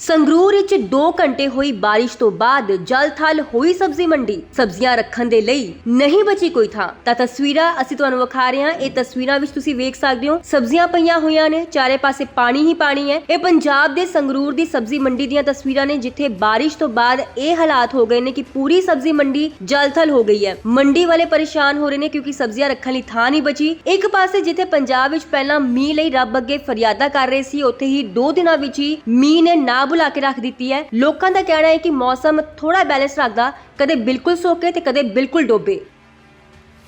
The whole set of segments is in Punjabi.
ਸੰਗਰੂਰ ਵਿੱਚ 2 ਘੰਟੇ ਹੋਈ ਬਾਰਿਸ਼ ਤੋਂ ਬਾਅਦ ਜਲ-ਥਲ ਹੋਈ ਸਬਜ਼ੀ ਮੰਡੀ। ਸਬਜ਼ੀਆਂ ਰੱਖਣ ਦੇ ਲਈ ਨਹੀਂ ਬਚੀ ਕੋਈ ਥਾਂ। ਤਾਂ ਤਸਵੀਰਾਂ ਅਸੀਂ ਤੁਹਾਨੂੰ ਵਿਖਾ ਰਹੇ ਹਾਂ। ਇਹ ਤਸਵੀਰਾਂ ਵਿੱਚ ਤੁਸੀਂ ਵੇਖ ਸਕਦੇ ਹੋ, ਸਬਜ਼ੀਆਂ ਪਈਆਂ ਹੋਈਆਂ ਨੇ, ਚਾਰੇ ਪਾਸੇ ਪਾਣੀ ਹੀ ਪਾਣੀ ਹੈ। ਇਹ ਪੰਜਾਬ ਦੇ ਸੰਗਰੂਰ ਦੀ ਸਬਜ਼ੀ ਮੰਡੀ ਦੀਆਂ ਤਸਵੀਰਾਂ ਨੇ, ਜਿੱਥੇ ਬਾਰਿਸ਼ ਤੋਂ ਬਾਅਦ ਇਹ ਹਾਲਾਤ ਹੋ ਗਏ ਨੇ ਕਿ ਪੂਰੀ ਸਬਜ਼ੀ ਮੰਡੀ ਜਲ-ਥਲ ਹੋ ਗਈ ਹੈ। ਮੰਡੀ ਵਾਲੇ ਪਰੇਸ਼ਾਨ ਹੋ ਰਹੇ ਨੇ ਕਿਉਂਕਿ ਸਬਜ਼ੀਆਂ ਰੱਖਣ ਲਈ ਥਾਂ ਨਹੀਂ ਬਚੀ। ਇੱਕ ਪਾਸੇ ਜਿੱਥੇ ਪੰਜਾਬ ਵਿੱਚ ਪਹਿਲਾਂ ਮੀਂਹ ਲਈ ਰੱਬ ਅੱਗੇ ਫਰਿਆਦਾਂ ਕਰ ਰਹੇ ਸੀ, ਉੱਥੇ ਹੀ 2 ਦਿਨਾਂ ਵਿੱਚ ਹੀ ਮੀਂਹ ਨੇ ਨਾ ਬੁਲਾ ਕੇ ਰੱਖ ਦਿੱਤੀ ਹੈ। ਲੋਕਾਂ ਦਾ ਕਹਿਣਾ ਹੈ ਕਿ ਮੌਸਮ ਥੋੜਾ ਬੈਲੈਂਸ ਰੱਖਦਾ, ਕਦੇ ਬਿਲਕੁਲ ਸੋਕੇ ਤੇ ਕਦੇ ਬਿਲਕੁਲ ਡੋਬੇ।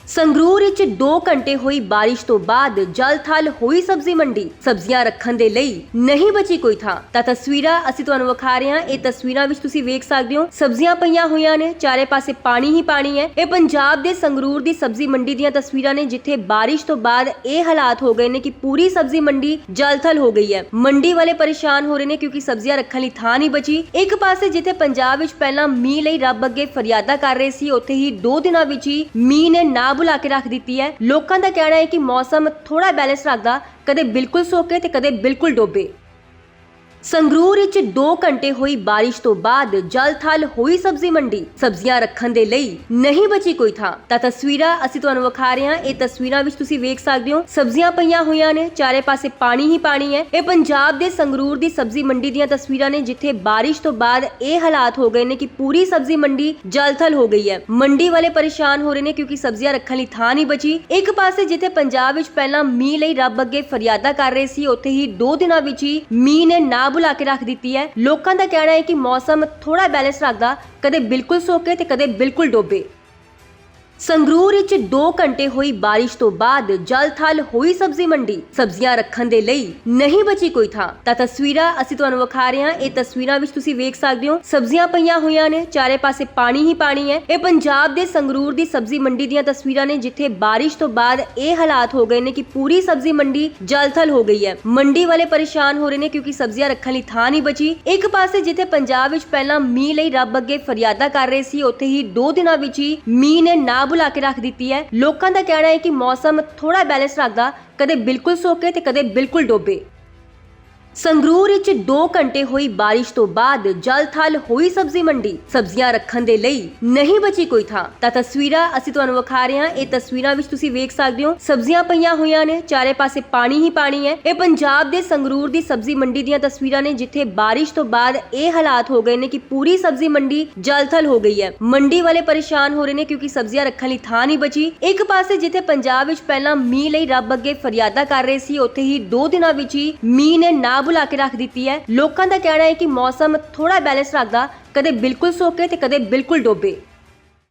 ਸੰਗਰੂਰ ਵਿੱਚ 2 ਘੰਟੇ ਹੋਈ ਬਾਰਿਸ਼ ਤੋਂ ਬਾਅਦ ਜਲ-ਥਲ ਹੋਈ ਸਬਜ਼ੀ ਮੰਡੀ। ਸਬਜ਼ੀਆਂ ਰੱਖਣ ਦੇ ਲਈ ਨਹੀਂ ਬਚੀ ਕੋਈ ਥਾਂ। ਤਾਂ ਤਸਵੀਰਾਂ ਅਸੀਂ ਤੁਹਾਨੂੰ ਵਿਖਾ ਰਹੇ ਹਾਂ। ਇਹ ਤਸਵੀਰਾਂ ਵਿੱਚ ਤੁਸੀਂ ਵੇਖ ਸਕਦੇ ਹੋ, ਸਬਜ਼ੀਆਂ ਪਈਆਂ ਹੋਈਆਂ ਨੇ। ਚਾਰੇ ਪਾਸੇ ਪਾਣੀ ਹੀ ਪਾਣੀ ਹੈ। ਇਹ ਪੰਜਾਬ ਦੇ ਸੰਗਰੂਰ ਦੀ ਸਬਜ਼ੀ ਮੰਡੀ ਦੀਆਂ ਤਸਵੀਰਾਂ ਨੇ, ਜਿੱਥੇ ਬਾਰਿਸ਼ ਤੋਂ ਬਾਅਦ ਇਹ ਹਾਲਾਤ ਹੋ ਗਏ ਨੇ ਕਿ ਪੂਰੀ ਸਬਜ਼ੀ ਮੰਡੀ ਜਲ-ਥਲ ਹੋ ਗਈ ਹੈ। ਮੰਡੀ ਵਾਲੇ ਪਰੇਸ਼ਾਨ ਹੋ ਰਹੇ ਨੇ ਕਿਉਂਕਿ ਸਬਜ਼ੀਆਂ ਰੱਖਣ ਲਈ ਥਾਂ ਨਹੀਂ ਬਚੀ। ਇੱਕ ਪਾਸੇ ਜਿੱਥੇ ਪੰਜਾਬ ਵਿੱਚ ਪਹਿਲਾਂ ਮੀਂਹ ਲਈ ਰੱਬ ਅੱਗੇ ਫਰਿਆਦਾਂ ਕਰ ਰਹੇ ਸੀ, ਉੱਥੇ ਹੀ 2 ਦਿਨਾਂ ਵਿੱਚ ਹੀ ਮੀਂਹ ਨੇ ਨਾ ਬੁਲਾ ਕੇ ਰੱਖ ਦਿੱਤੀ ਹੈ। ਲੋਕਾਂ ਦਾ ਕਹਿਣਾ ਹੈ ਕਿ ਮੌਸਮ ਥੋੜਾ ਬੈਲੈਂਸ ਰੱਖਦਾ, ਕਦੇ ਬਿਲਕੁਲ ਸੋਕੇ ਤੇ ਕਦੇ ਬਿਲਕੁਲ ਡੋਬੇ। ਸੰਗਰੂਰ ਵਿੱਚ 2 ਘੰਟੇ ਹੋਈ ਬਾਰਿਸ਼ ਤੋਂ ਬਾਅਦ ਜਲ-ਥਲ ਹੋਈ ਸਬਜ਼ੀ ਮੰਡੀ। ਸਬਜ਼ੀਆਂ ਰੱਖਣ ਦੇ ਲਈ ਨਹੀਂ ਬਚੀ ਕੋਈ ਥਾਂ। ਤਾਂ ਤਸਵੀਰਾਂ ਅਸੀਂ ਤੁਹਾਨੂੰ ਵਿਖਾ ਰਹੇ ਹਾਂ। ਇਹ ਤਸਵੀਰਾਂ ਵਿੱਚ ਤੁਸੀਂ ਵੇਖ ਸਕਦੇ ਹੋ, ਸਬਜ਼ੀਆਂ ਪਈਆਂ ਹੋਈਆਂ ਨੇ, ਚਾਰੇ ਪਾਸੇ ਪਾਣੀ ਹੀ ਪਾਣੀ ਹੈ। ਇਹ ਪੰਜਾਬ ਦੇ ਸੰਗਰੂਰ ਦੀ ਸਬਜ਼ੀ ਮੰਡੀ ਦੀਆਂ ਤਸਵੀਰਾਂ ਨੇ, ਜਿੱਥੇ ਬਾਰਿਸ਼ ਤੋਂ ਬਾਅਦ ਇਹ ਹਾਲਾਤ ਹੋ ਗਏ ਨੇ ਕਿ ਪੂਰੀ ਸਬਜ਼ੀ ਮੰਡੀ ਜਲ-ਥਲ ਹੋ ਗਈ ਹੈ। ਮੰਡੀ ਵਾਲੇ ਪਰੇਸ਼ਾਨ ਹੋ ਰਹੇ ਨੇ ਕਿਉਂਕਿ ਸਬਜ਼ੀਆਂ ਰੱਖਣ ਲਈ ਥਾਂ ਨਹੀਂ ਬਚੀ। ਇੱਕ ਪਾਸੇ ਜਿੱਥੇ ਪੰਜਾਬ ਵਿੱਚ ਪਹਿਲਾਂ ਮੀਂਹ ਲਈ ਰੱਬ ਅੱਗੇ ਫਰਿਆਦਾਂ ਕਰ ਰਹੇ ਸੀ, ਉੱਥੇ ਹੀ 2 ਦਿਨਾਂ ਵਿੱਚ ਹੀ ਮੀਂਹ ਨੇ ਨਾ ਬੁਲਾ ਕੇ ਰੱਖ ਦਿੱਤੀ ਹੈ। ਲੋਕਾਂ ਦਾ ਕਹਿਣਾ ਹੈ ਕਿ ਮੌਸਮ ਥੋੜਾ ਬੈਲੈਂਸ ਰੱਖਦਾ, ਕਦੇ ਬਿਲਕੁਲ ਸੋਕੇ ਤੇ ਕਦੇ ਬਿਲਕੁਲ ਡੋਬੇ। ਸੰਗਰੂਰ ਵਿੱਚ 2 ਘੰਟੇ ਹੋਈ ਬਾਰਿਸ਼ ਤੋਂ ਬਾਅਦ ਜਲ-ਥਲ ਹੋਈ ਸਬਜ਼ੀ ਮੰਡੀ। ਸਬਜ਼ੀਆਂ ਰੱਖਣ ਦੇ ਲਈ ਨਹੀਂ ਬਚੀ ਕੋਈ ਥਾਂ। ਤਾਂ ਤਸਵੀਰਾਂ ਅਸੀਂ ਤੁਹਾਨੂੰ ਵਿਖਾ ਰਹੇ ਹਾਂ। ਇਹ ਤਸਵੀਰਾਂ ਵਿੱਚ ਤੁਸੀਂ ਵੇਖ ਸਕਦੇ ਹੋ, ਸਬਜ਼ੀਆਂ ਪਈਆਂ ਹੋਈਆਂ ਨੇ। ਚਾਰੇ ਪਾਸੇ ਪਾਣੀ ਹੀ ਪਾਣੀ ਹੈ। ਇਹ ਪੰਜਾਬ ਦੇ ਸੰਗਰੂਰ ਦੀ ਸਬਜ਼ੀ ਮੰਡੀ ਦੀਆਂ ਤਸਵੀਰਾਂ ਨੇ, ਜਿੱਥੇ ਬਾਰਿਸ਼ ਤੋਂ ਬਾਅਦ ਇਹ ਹਾਲਾਤ ਹੋ ਗਏ ਨੇ ਕਿ ਪੂਰੀ ਸਬਜ਼ੀ ਮੰਡੀ ਜਲ-ਥਲ ਹੋ ਗਈ ਹੈ। ਮੰਡੀ ਵਾਲੇ ਪਰੇਸ਼ਾਨ ਹੋ ਰਹੇ ਨੇ ਕਿਉਂਕਿ ਸਬਜ਼ੀਆਂ ਰੱਖਣ ਲਈ ਥਾਂ ਨਹੀਂ ਬਚੀ। ਇੱਕ ਪਾਸੇ ਜਿੱਥੇ ਪੰਜਾਬ ਵਿੱਚ ਪਹਿਲਾਂ ਮੀਂਹ ਲਈ ਰੱਬ ਅੱਗੇ ਫਰਿਆਦਾਂ ਕਰ ਰਹੇ ਸੀ, ਉੱਥੇ ਹੀ 2 ਦਿਨਾਂ ਵਿੱਚ ਹੀ ਮੀਂਹ ਨੇ ਨਾ ਬੁਲਾ ਕੇ ਰੱਖ ਦਿੱਤੀ ਹੈ। ਲੋਕਾਂ ਦਾ ਕਹਿਣਾ ਹੈ ਕਿ ਮੌਸਮ ਥੋੜਾ ਬੈਲੈਂਸ ਰੱਖਦਾ, ਕਦੇ ਬਿਲਕੁਲ ਸੋਕੇ ਤੇ ਕਦੇ ਬਿਲਕੁਲ ਡੋਬੇ। ਸੰਗਰੂਰ ਵਿੱਚ 2 ਘੰਟੇ ਹੋਈ ਬਾਰਿਸ਼ ਤੋਂ ਬਾਅਦ ਜਲ-ਥਲ ਹੋਈ ਸਬਜ਼ੀ ਮੰਡੀ। ਸਬਜ਼ੀਆਂ ਰੱਖਣ ਦੇ ਲਈ ਨਹੀਂ ਬਚੀ ਕੋਈ ਥਾਂ। ਤਾਂ ਤਸਵੀਰਾਂ ਅਸੀਂ ਤੁਹਾਨੂੰ ਵਿਖਾ ਰਹੇ ਹਾਂ। ਇਹ ਤਸਵੀਰਾਂ ਵਿੱਚ ਤੁਸੀਂ ਵੇਖ ਸਕਦੇ ਹੋ, ਸਬਜ਼ੀਆਂ ਪਈਆਂ ਹੋਈਆਂ ਨੇ। ਚਾਰੇ ਪਾਸੇ ਪਾਣੀ ਹੀ ਪਾਣੀ ਹੈ। ਇਹ ਪੰਜਾਬ ਦੇ ਸੰਗਰੂਰ ਦੀ ਸਬਜ਼ੀ ਮੰਡੀ ਦੀਆਂ ਤਸਵੀਰਾਂ ਨੇ, ਜਿੱਥੇ ਬਾਰਿਸ਼ ਤੋਂ ਬਾਅਦ ਇਹ ਹਾਲਾਤ ਹੋ ਗਏ ਨੇ ਕਿ ਪੂਰੀ ਸਬਜ਼ੀ ਮੰਡੀ ਜਲ-ਥਲ ਹੋ ਗਈ ਹੈ। ਮੰਡੀ ਵਾਲੇ ਪਰੇਸ਼ਾਨ ਹੋ ਰਹੇ ਨੇ ਕਿਉਂਕਿ ਸਬਜ਼ੀਆਂ ਰੱਖਣ ਲਈ ਥਾਂ ਨਹੀਂ ਬਚੀ। ਇੱਕ ਪਾਸੇ ਜਿੱਥੇ ਪੰਜਾਬ ਵਿੱਚ ਪਹਿਲਾਂ ਮੀਂਹ ਲਈ ਰੱਬ ਅੱਗੇ ਫਰਿਆਦਾਂ ਕਰ ਰਹੇ ਸੀ, ਉੱਥੇ ਹੀ 2 ਦਿਨਾਂ ਵਿੱਚ ਹੀ ਮੀਂਹ ਨੇ ਨਾ ਬੁਲਾ ਕੇ ਰੱਖ ਦਿੱਤੀ ਹੈ। ਲੋਕਾਂ ਦਾ ਕਹਿਣਾ ਹੈ ਕਿ ਮੌਸਮ ਥੋੜਾ ਬੈਲੈਂਸ ਰੱਖਦਾ, ਕਦੇ ਬਿਲਕੁਲ ਸੋਕੇ ਤੇ ਕਦੇ ਬਿਲਕੁਲ ਡੋਬੇ।